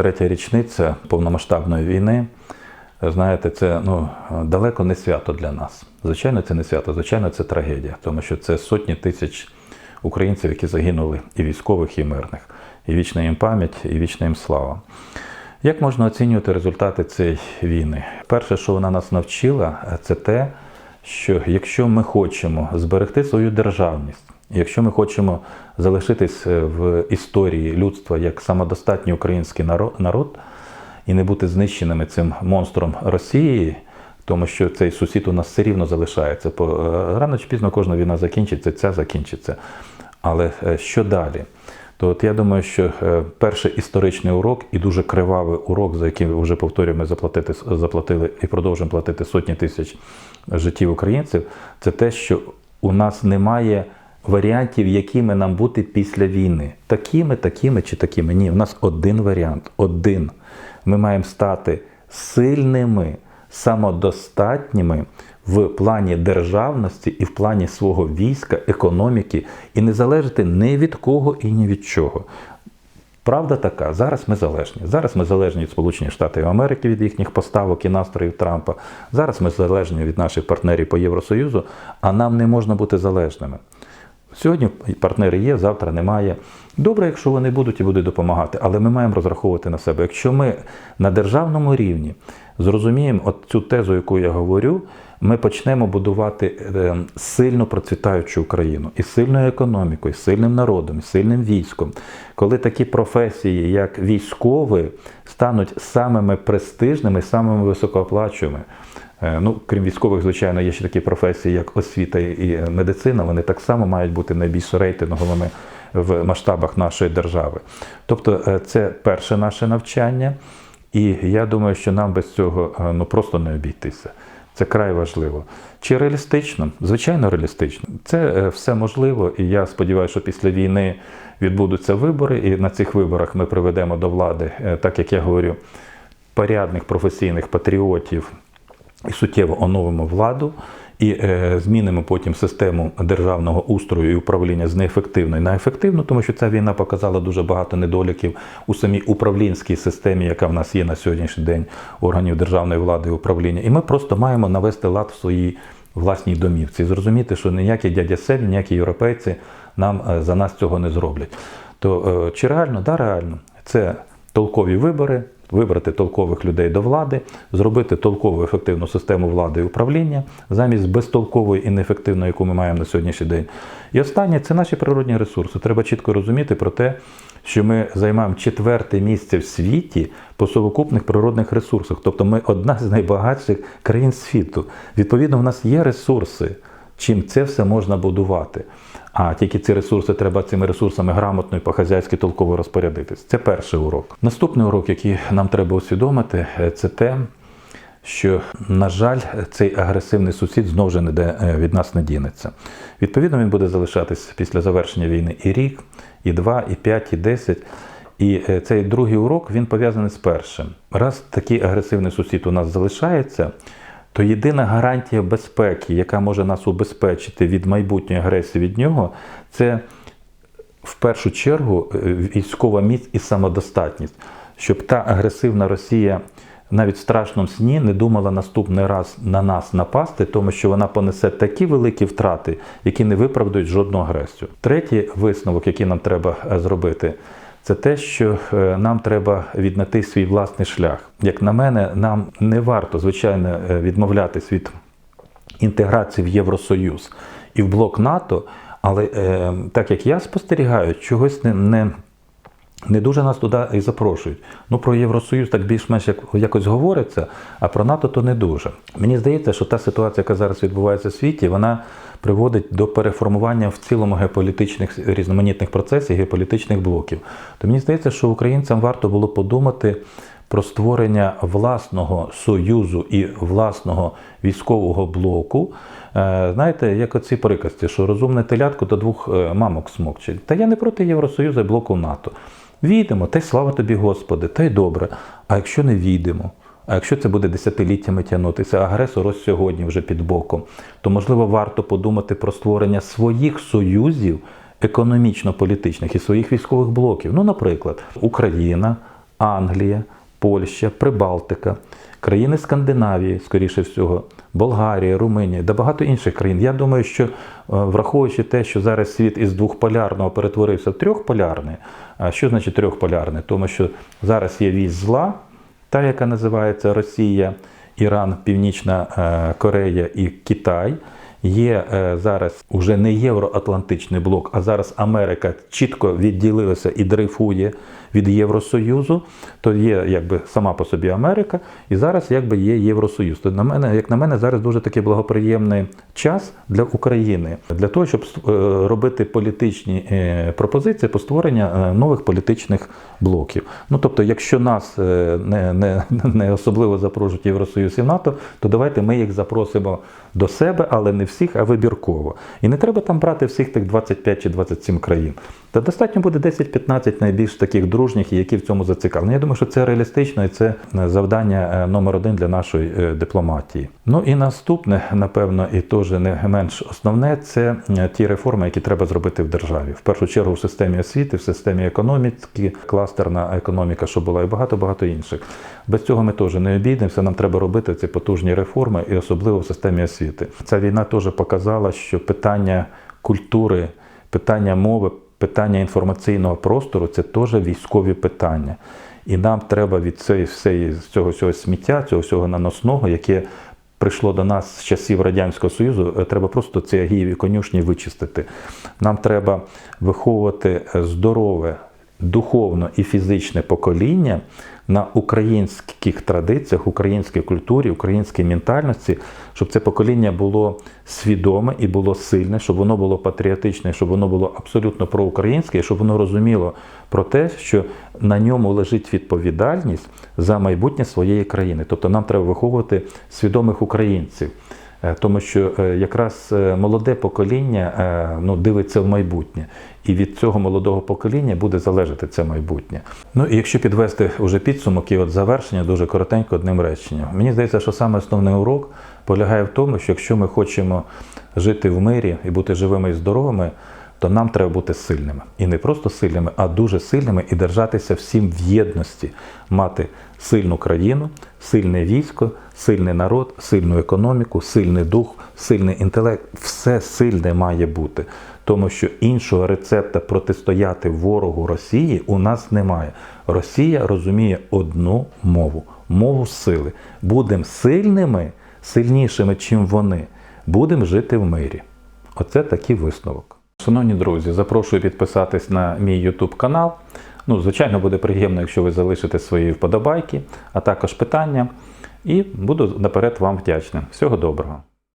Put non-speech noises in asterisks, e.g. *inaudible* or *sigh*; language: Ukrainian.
73-я річниця повномасштабної війни. Знаєте, це ну далеко не свято для нас. Звичайно, це не свято, звичайно, це трагедія, тому що це сотні тисяч українців, які загинули, і військових, і мирних. І вічна їм пам'ять, і вічна їм слава. Як можна оцінювати результати цієї війни? Перше, що вона нас навчила, це те, що якщо ми хочемо зберегти свою державність, якщо ми хочемо залишитись в історії людства як самодостатній український народ і не бути знищеними цим монстром Росії, тому що цей сусід у нас все рівно залишається. Рано чи пізно кожна війна закінчиться, ця закінчиться. Але е, що далі? То от я думаю, що е, перший історичний урок і дуже кривавий урок, за який вже повторюю, ми заплатити, заплатили і продовжуємо платити сотні тисяч життів українців, це те, що у нас немає варіантів, якими нам бути після війни. Такими, такими чи такими. Ні, у нас один варіант. Один. Ми маємо стати сильними, самодостатніми в плані державності і в плані свого війська, економіки, і не залежати ні від кого і ні від чого. Правда така, зараз ми залежні. Зараз ми залежні від Сполучених Штатів Америки, від їхніх поставок і настроїв Трампа. Зараз ми залежні від наших партнерів по Євросоюзу, а нам не можна бути залежними. Сьогодні партнери є, завтра немає. Добре, якщо вони будуть і будуть допомагати, але ми маємо розраховувати на себе. Якщо ми на державному рівні зрозуміємо от цю тезу, яку я говорю, ми почнемо будувати е, сильно процвітаючу Україну і сильною економікою, і сильним народом, і сильним військом. Коли такі професії, як військові, стануть самими престижними, самими високооплачуваними. Е, ну, крім військових, звичайно, є ще такі професії, як освіта і медицина. Вони так само мають бути найбільш рейтинговими в масштабах нашої держави. Тобто, е, це перше наше навчання, і я думаю, що нам без цього ну просто не обійтися. Це край важливо. Чи реалістично? Звичайно, реалістично. Це е, все можливо, і я сподіваюся, що після війни відбудуться вибори, і на цих виборах ми приведемо до влади, е, так як я говорю, порядних професійних патріотів суттєво оновимо владу і е, змінимо потім систему державного устрою і управління з неефективної на ефективну, тому що ця війна показала дуже багато недоліків у самій управлінській системі, яка в нас є на сьогоднішній день органів державної влади і управління. І ми просто маємо навести лад в своїй власній домівці, зрозуміти, що ніякі дядя Сель, ніякі європейці нам е, за нас цього не зроблять. То е, чи реально? Да, реально. Це толкові вибори вибрати толкових людей до влади, зробити толкову ефективну систему влади і управління замість безтолкової і неефективної, яку ми маємо на сьогоднішній день. І останнє це наші природні ресурси. Треба чітко розуміти про те, що ми займаємо четверте місце в світі по совокупних природних ресурсах. Тобто ми одна з найбагатших країн світу. Відповідно, в нас є ресурси, чим це все можна будувати. А тільки ці ресурси треба цими ресурсами грамотно і по-хазяйськи толково розпорядитись. Це перший урок. Наступний урок, який нам треба усвідомити, е, це те, що, на жаль, цей агресивний сусід знову ж ніде е, від нас не дінеться. Відповідно, він буде залишатись після завершення війни і рік, і два, і п'ять, і десять. І е, цей другий урок він пов'язаний з першим. Раз такий агресивний сусід у нас залишається то єдина гарантія безпеки, яка може нас убезпечити від майбутньої агресії від нього, це в першу чергу е, військова міць і самодостатність, щоб та агресивна Росія навіть в страшному сні не думала наступний раз на нас напасти, тому що вона понесе такі великі втрати, які не виправдують жодну агресію. Третій висновок, який нам треба е, зробити це те, що е, нам треба віднайти свій власний шлях. Як на мене, нам не варто, звичайно, е, відмовлятись від інтеграції в Євросоюз і в блок НАТО, але е, так як я спостерігаю, чогось не. не не дуже нас туди і запрошують. Ну про Євросоюз так більш-менш якось говориться, а про НАТО то не дуже. Мені здається, що та ситуація, яка зараз відбувається в світі, вона приводить до переформування в цілому геополітичних різноманітних процесів, геополітичних блоків. То мені здається, що українцям варто було подумати про створення власного союзу і власного військового блоку. Е, знаєте, як оці приказці, що розумне телятко до двох е, мамок смокче. Та я не проти Євросоюзу і блоку НАТО. Війдемо, та й слава тобі, Господи, та й добре. А якщо не війдемо, а якщо це буде десятиліттями тягнутися, агресор ось сьогодні вже під боком, то можливо варто подумати про створення своїх союзів економічно-політичних і своїх військових блоків. Ну, наприклад, Україна, Англія, Польща, Прибалтика, країни Скандинавії, скоріше всього, Болгарія, Румунія та багато інших країн. Я думаю, що е, враховуючи те, що зараз світ із двохполярного перетворився в трьохполярний, що значить трьохполярний? Тому що зараз є вісь зла, та, яка називається Росія, Іран, Північна е, Корея і Китай. Є е, зараз уже не євроатлантичний блок, а зараз Америка чітко відділилася і дрейфує від Євросоюзу. То є якби сама по собі Америка, і зараз якби є Євросоюз. То на мене, як на мене, зараз дуже такий благоприємний час для України для того, щоб е, робити політичні е, пропозиції по створенню е, нових політичних блоків. Ну тобто, якщо нас не, не, *laughs* не особливо запрошують Євросоюз і НАТО, то давайте ми їх запросимо до себе, але не всіх, а вибірково. І не треба там брати всіх тих 25 чи 27 країн. Та достатньо буде 10-15 найбільш таких дружніх, які в цьому зацікавлені. Я думаю, що це реалістично і це е, завдання е, номер один для нашої е, дипломатії. Ну і наступне, напевно, і теж не менш основне, це ті реформи, які треба зробити в державі. В першу чергу в системі освіти, в системі економіки, кластерна економіка, що була, і багато багато інших. Без цього ми теж не обійдемося. Нам треба робити ці потужні реформи, і особливо в системі освіти. Ця війна теж показала, що питання культури, питання мови, питання інформаційного простору це теж військові питання. І нам треба від цієї всієї цього всього сміття, цього всього наносного, яке прийшло до нас з часів Радянського Союзу, е, треба просто ці агієві конюшні вичистити. Нам треба виховувати е, здорове, духовно і фізичне покоління на українських традиціях, українській культурі, українській ментальності, щоб це покоління було свідоме і було сильне, щоб воно було патріотичне, щоб воно було абсолютно проукраїнське, і щоб воно розуміло про те, що на ньому лежить відповідальність за майбутнє своєї країни. Тобто нам треба виховувати свідомих українців. Е, Тому що е, якраз е, молоде покоління ну, дивиться в майбутнє, і від цього молодого покоління буде залежати це майбутнє. Ну і якщо підвести уже підсумок і от завершення дуже коротенько одним реченням. Мені здається, що саме основний урок полягає в тому, що якщо ми хочемо жити в мирі і бути живими і здоровими, то нам треба бути сильними. І не просто сильними, а дуже сильними і держатися всім в єдності, мати сильну країну, сильне військо, сильний народ, сильну економіку, сильний дух, сильний інтелект. Все сильне має бути. Тому що іншого рецепта протистояти ворогу Росії у нас немає. Росія розуміє одну мову мову сили. Будемо сильними, сильнішими, чим вони. Будемо жити в мирі. Оце такий висновок. Шановні друзі, запрошую підписатись на мій YouTube канал. Ну, звичайно, буде приємно, якщо ви залишите свої вподобайки, а також питання. І буду наперед вам вдячним. Всього доброго!